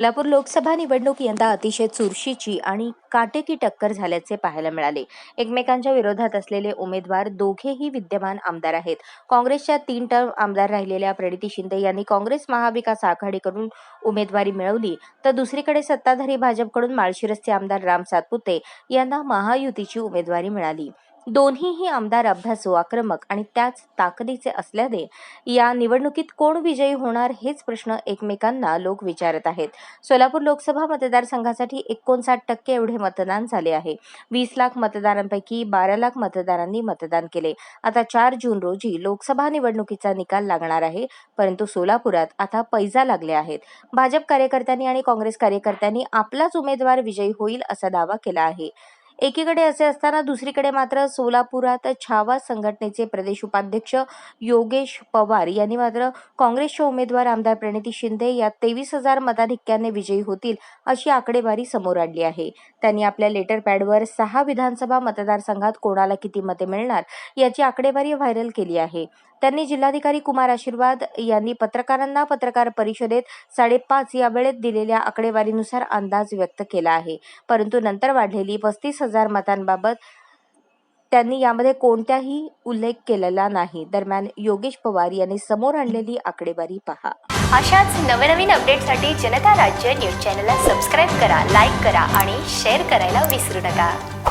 कोल्हापूर लोकसभा निवडणूक यंदा अतिशय चुरशीची आणि काटेकी टक्कर झाल्याचे पाहायला मिळाले. एकमेकांच्या विरोधात असलेले उमेदवार दोघेही विद्यमान आमदार आहेत. काँग्रेसच्या तीन टर्म आमदार राहिलेल्या प्रणिती शिंदे यांनी काँग्रेस महाविकास आघाडीकडून उमेदवारी मिळवली तर दुसरीकडे सत्ताधारी भाजपकडून माळशिरसचे आमदार राम सातपुते यांना महायुतीची उमेदवारी मिळाली. दोन्हीही आमदार अभ्यासू आक्रमक आणि त्याच ताकदीचे असल्याने या निवडणुकीत कोण विजयी होणार हेच प्रश्न एकमेकांना लोक विचारत आहेत. सोलापूर लोकसभा मतदारसंघासाठी एकोणसाठ टक्के एवढे मतदान झाले आहे. वीस लाख मतदारांपैकी बारा लाख मतदारांनी मतदान केले. आता चार जून रोजी लोकसभा निवडणुकीचा निकाल लागणार आहे परंतु सोलापुरात आता पैजा लागले आहेत. भाजप कार्यकर्त्यांनी आणि काँग्रेस कार्यकर्त्यांनी आपलाच उमेदवार विजयी होईल असा दावा केला आहे. एकीकडे असे असताना दुसरीकडे मात्र सोलापुरात छावा संघटनेचे प्रदेश उपाध्यक्ष योगेश पवार यांनी मात्र काँग्रेसचे उमेदवार आमदार प्रणिती शिंदे या तेवीस हजार मताधिक्याने विजयी होतील अशी आकडेवारी समोर आणली आहे. त्यांनी आपल्या लेटर पॅडवर सहा विधानसभा मतदारसंघात कोणाला किती मते मिळणार याची आकडेवारी व्हायरल केली आहे. त्यांनी जिल्हाधिकारी कुमार आशीर्वाद यांनी पत्रकारांना पत्रकार परिषदेत साडेपाच या वेळेत दिलेल्या आकडेवारीनुसार अंदाज व्यक्त केला आहे. परंतु नंतर वाढलेली पस्तीस हजार मतांबाबत त्यांनी यामध्ये कोणत्याही उल्लेख केलेला नाही. दरम्यान योगेश पवार यांनी समोर आणलेली आकडेवारी पहा. अशाच नवनवीन अपडेटसाठी जनता राज्य न्यूज चॅनलला सबस्क्राईब करा लाईक करा आणि शेअर करायला विसरू नका.